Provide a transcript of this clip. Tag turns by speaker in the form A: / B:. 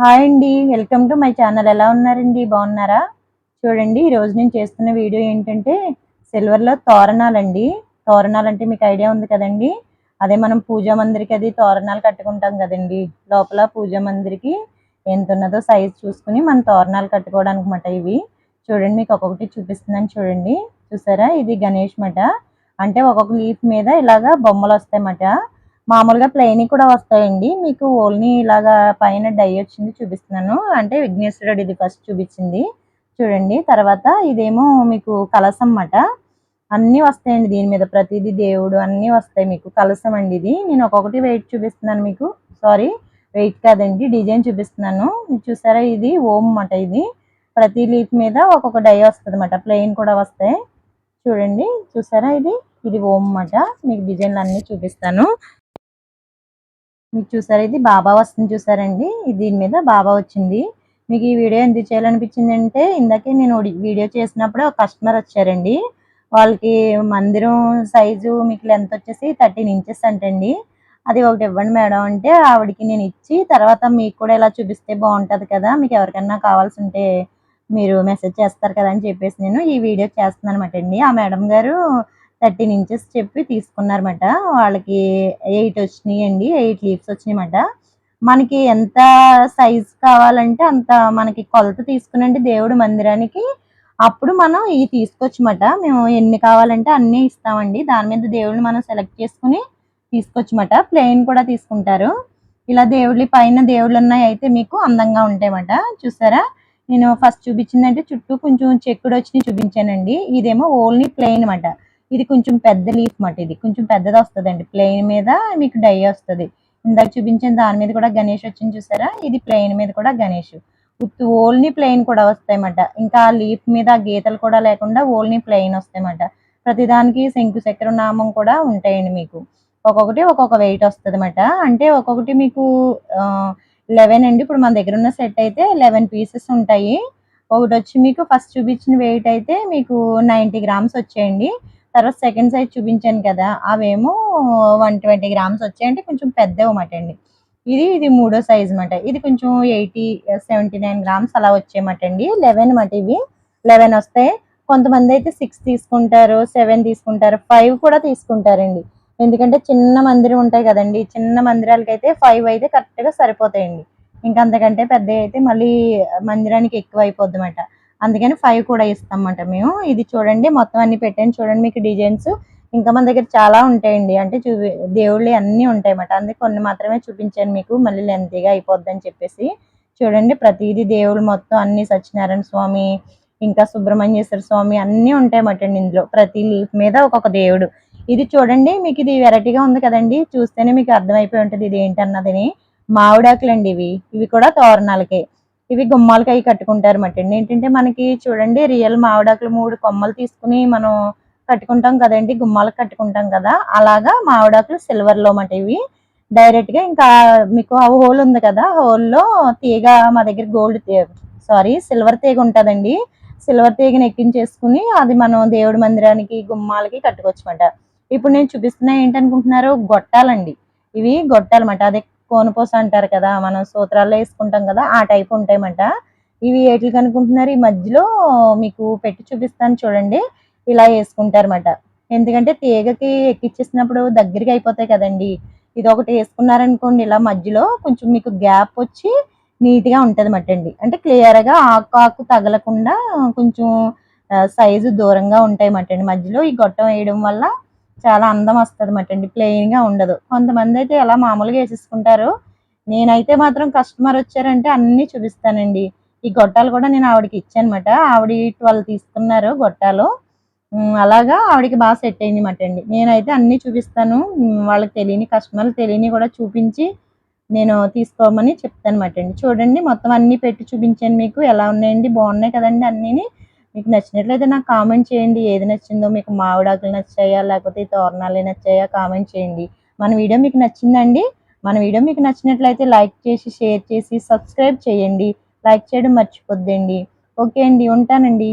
A: Hi అండి welcome to my channel. ఎలా ఉన్నారండి? బాగున్నారా? చూడండి ఈరోజు నేను చేస్తున్న వీడియో ఏంటంటే సిల్వర్లో తోరణాలండి. తోరణాలు అంటే మీకు ఐడియా ఉంది కదండి? అదే మనం పూజా మందిరికి అది తోరణాలు కట్టుకుంటాం కదండి. లోపల పూజా మందిరికి ఎంత ఉన్నదో సైజ్ చూసుకుని మనం తోరణాలు కట్టుకోవడానికి మాట ఇవి. చూడండి మీకు ఒక్కొక్కటి చూపిస్తున్నాను చూడండి. చూసారా? ఇది గణేష్ మట. అంటే ఒక్కొక్క లీఫ్ మీద ఇలాగా బొమ్మలు వస్తాయన్నమాట మామూలుగా ప్లెయిన్ కూడా వస్తాయండి. మీకు ఓన్లీ ఇలాగా పైన డై వచ్చింది చూపిస్తున్నాను. అంటే విఘ్నేశ్వరుడు ఇది ఫస్ట్ చూపించింది. చూడండి తర్వాత ఇదేమో మీకు కలసం అన్నమాట. అన్నీ వస్తాయండి దీని మీద. ప్రతిదీ దేవుడు అన్నీ వస్తాయి మీకు. కలసం అండి ఇది. నేను ఒక్కొక్కటి వెయిట్ చూపిస్తున్నాను మీకు. సారీ వెయిట్ కాదండి. డిజైన్ చూపిస్తున్నాను. చూసారా? ఇది ఓం అన్నమాట ఇది. ప్రతి లీఫ్ మీద ఒక్కొక్క డై వస్తుంది అన్నమాట. ప్లెయిన్ కూడా వస్తాయి. చూడండి చూసారా ఇది? ఇది ఓం అన్నమాట. మీకు డిజైన్లు అన్నీ చూపిస్తాను. మీకు చూసారా? ఇది బాబా వస్తుంది చూసారండి. దీని మీద బాబా వచ్చింది. మీకు ఈ వీడియో ఎందుకు చేయాలనిపించింది అంటే ఇందాకే నేను వీడియో చేసినప్పుడు ఒక కస్టమర్ వచ్చారండి. వాళ్ళకి మందిరం సైజు మీకు లెంత్ వచ్చేసి థర్టీన్ ఇంచెస్ అంటండి. అది ఒకటి ఇవ్వండి మేడం అంటే ఆవిడకి నేను ఇచ్చి తర్వాత మీకు కూడా ఇలా చూపిస్తే బాగుంటుంది కదా మీకు ఎవరికైనా కావాల్సి ఉంటే మీరు మెసేజ్ చేస్తారు కదా అని చెప్పేసి నేను ఈ వీడియో చేస్తున్నాను అనమాట అండి. ఆ మేడం గారు థర్టీన్ ఇంచెస్ చెప్పి తీసుకున్నారన్నమాట. వాళ్ళకి ఎయిట్ వచ్చినాయి అండి ఎయిట్ లీవ్స్ వచ్చినాయన్నమాట. మనకి ఎంత సైజ్ కావాలంటే అంత మనకి కొలత తీసుకునండి దేవుడు మందిరానికి. అప్పుడు మనం ఇవి తీసుకొచ్చమాట మేము ఎన్ని కావాలంటే అన్నీ ఇస్తామండి. దాని మీద దేవుడిని మనం సెలెక్ట్ చేసుకుని తీసుకొచ్చమాట ప్లెయిన్ కూడా తీసుకుంటారు. ఇలా దేవుడి పైన దేవుళ్ళు ఉన్నాయి అయితే మీకు అందంగా ఉంటాయన్నమాట. చూసారా? నేను ఫస్ట్ చూపించిందంటే చుట్టూ కొంచెం చెక్కుడు వచ్చి చూపించానండి. ఇదేమో ఓన్లీ ప్లెయిన్ అనమాట ఇది కొంచెం పెద్ద లీఫ్ మాట ఇది. కొంచెం పెద్దది వస్తుందండి. ప్లెయిన్ మీద మీకు డై వస్తుంది. ఇందాక చూపించిన దాని మీద కూడా గణేష్ వచ్చింది చూసారా? ఇది ప్లెయిన్ మీద కూడా గణేష్. ఓన్లీ ప్లెయిన్ కూడా వస్తాయన్నమాట ఇంకా లీఫ్ మీద గీతలు కూడా లేకుండా ఓన్లీ ప్లెయిన్ వస్తాయన్నమాట ప్రతిదానికి శంకు చక్ర నామం కూడా ఉంటాయండి మీకు. ఒక్కొక్కటి ఒక్కొక్క వెయిట్ వస్తుంది అనమాట అంటే ఒక్కొక్కటి మీకు లెవెన్ అండి. ఇప్పుడు మన దగ్గర ఉన్న సెట్ అయితే లెవెన్ పీసెస్ ఉంటాయి. ఒకటి వచ్చి మీకు ఫస్ట్ చూపించిన వెయిట్ అయితే మీకు నైంటీ గ్రామ్స్ వచ్చాయండి. తర్వాత సెకండ్ సైజ్ చూపించాను కదా అవేమో వన్ ట్వంటీ గ్రామ్స్ వచ్చాయంటే కొంచెం పెద్దవి అన్నమాట అండి. ఇది ఇది మూడో సైజ్ అనమాట ఇది కొంచెం ఎయిటీ సెవెంటీ నైన్ గ్రామ్స్ అలా వచ్చేయమాట అండి. లెవెన్ మాట ఇవి. లెవెన్ వస్తాయి కొంతమంది అయితే సిక్స్ తీసుకుంటారు సెవెన్ తీసుకుంటారు ఫైవ్ కూడా తీసుకుంటారండి. ఎందుకంటే చిన్న మందిరం ఉంటాయి కదండి. చిన్న మందిరాలకి అయితే ఫైవ్ అయితే కరెక్ట్గా సరిపోతాయండి. ఇంకా అంతకంటే పెద్ద అయితే మళ్ళీ మందిరానికి ఎక్కువ అయిపోద్ది అన్నమాట అందుకని ఫైవ్ కూడా ఇస్తామంట మేము. ఇది చూడండి మొత్తం అన్ని పెట్టాను. చూడండి మీకు డిజైన్స్ ఇంకా మన దగ్గర చాలా ఉంటాయండి. అంటే చూపి దేవుళ్ళు అన్నీ ఉంటాయన్నమాట. అందుకే కొన్ని మాత్రమే చూపించాను మీకు. మళ్ళీ లెంతీగా అయిపోద్ది అని చెప్పేసి. చూడండి ప్రతిదీ దేవుళ్ళు మొత్తం అన్ని సత్యనారాయణ స్వామి ఇంకా సుబ్రహ్మణ్యేశ్వర స్వామి అన్నీ ఉంటాయన్నమాట అండి ఇందులో. ప్రతి లీఫ్ మీద ఒక్కొక్క దేవుడు. ఇది చూడండి మీకు ఇది వెరైటీగా ఉంది కదండి. చూస్తేనే మీకు అర్థమైపోయి ఉంటుంది ఇది ఏంటన్నదని మామిడాకులు అండి ఇవి. ఇవి కూడా తోరణాలకే. ఇవి గుమ్మాలకి అవి కట్టుకుంటారు అన్నమాట ఏంటంటే మనకి చూడండి రియల్ మావిడాకులు మూడు కొమ్మలు తీసుకుని మనం కట్టుకుంటాం కదండి గుమ్మాలకు కట్టుకుంటాం కదా. అలాగా మావిడాకులు సిల్వర్లో అన్నమాట ఇవి. డైరెక్ట్గా ఇంకా మీకు ఆ హోల్ ఉంది కదా హోల్లో తీగ మా దగ్గర గోల్డ్ సారీ సిల్వర్ తీగ ఉంటుందండి. సిల్వర్ తీగని ఎక్కించేసుకుని అది మనం దేవుడి మందిరానికి గుమ్మాలకి కట్టుకోవచ్చు ఇప్పుడు నేను చూపిస్తున్నా ఏంటనుకుంటున్నారు గొట్టాలండి. ఇవి గొట్టాలన్నమాట అదే కోనపోస అంటారు కదా మనం సూత్రాల్లో వేసుకుంటాం కదా ఆ టైప్ ఉంటాయన్నమాట. ఇవి ఏట్లు అనుకుంటున్నారు ఈ మధ్యలో మీకు పెట్టి చూపిస్తాను చూడండి. ఇలా వేసుకుంటారన్నమాట. ఎందుకంటే తీగకి ఎక్కిచ్చేసినప్పుడు దగ్గరికి అయిపోతాయి కదండి. ఇది ఒకటి వేసుకున్నారనుకోండి ఇలా మధ్యలో కొంచెం మీకు గ్యాప్ వచ్చి నీట్గా ఉంటుంది అండి. అంటే క్లియర్గా ఆకు ఆకు తగలకుండా కొంచెం సైజు దూరంగా ఉంటాయి అండి. మధ్యలో ఈ గొట్టం వేయడం వల్ల చాలా అందం వస్తుంది అన్నమాట అండి ప్లెయిన్గా ఉండదు. కొంతమంది అయితే ఎలా మామూలుగా వేసేసుకుంటారు. నేనైతే మాత్రం కస్టమర్ వచ్చారంటే అన్నీ చూపిస్తానండి. ఈ గొట్టాలు కూడా నేను ఆవిడకి ఇచ్చానమాట. ఆవిడ ట్వెల్వ్ తీసుకున్నారు గొట్టాలు. అలాగా ఆవిడకి బాగా సెట్ అయింది మాట అండి నేనైతే అన్నీ చూపిస్తాను. వాళ్ళకి తెలియని కస్టమర్లు తెలియని కూడా చూపించి నేను తీసుకోమని చెప్తాను అండి చూడండి మొత్తం అన్నీ పెట్టి చూపించాను మీకు. ఎలా ఉన్నాయండి? బాగున్నాయి కదండి అన్నీని. మీకు నచ్చినట్లయితే నాకు కామెంట్ చేయండి. ఏది నచ్చిందో మీకు మామిడాకులు నచ్చాయా? లేకపోతే తోరణాలు నచ్చాయా? కామెంట్ చేయండి. మన వీడియో మీకు నచ్చిందండి. మన వీడియో మీకు నచ్చినట్లయితే లైక్ చేసి షేర్ చేసి సబ్స్క్రైబ్ చేయండి. లైక్ చేయడం మర్చిపోద్దండి. ఓకే అండి. ఉంటానండి.